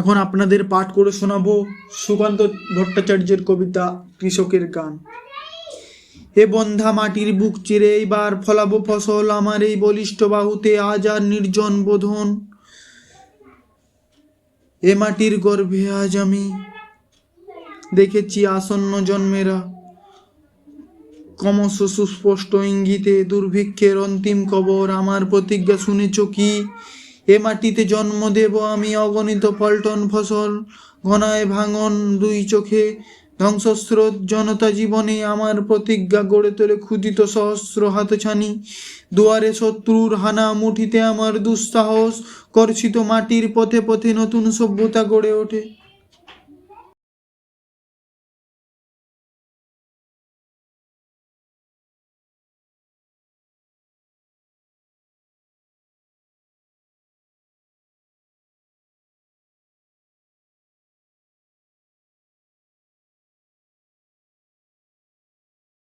এখন আপনাদের পাঠ করে শোনাবো সুকান্ত ভট্টাচার্যের কবিতা কৃষকের গান। এ বন্ধা মাটির বুক চিরে এইবার ফলাবো ফসল, আমার এই বলিষ্ঠ বাহুতে আজ আর নির্জন বোধন। এ মাটির গর্ভে আজ আমি দেখেছি আসন্ন জন্মেরা। ক্রমশ সুস্পষ্ট ইঙ্গিতে দুর্ভিক্ষের অন্তিম কবর, আমার প্রতিজ্ঞা শুনেছ কি? এ মাটিতে জন্ম দেব আমি অগণিত পল্টন ফসল, ঘনায় ভাঙন দুই চোখে। ধ্বংসস্রোত জনতা জীবনে আমার প্রতিজ্ঞা গড়ে তোলে ক্ষুদিত সহস্র হাতছানি। দুয়ারে শত্রুর হানা মুঠিতে আমার দুঃসাহস, কর্ষিত মাটির পথে পথে নতুন সভ্যতা গড়ে ওঠে।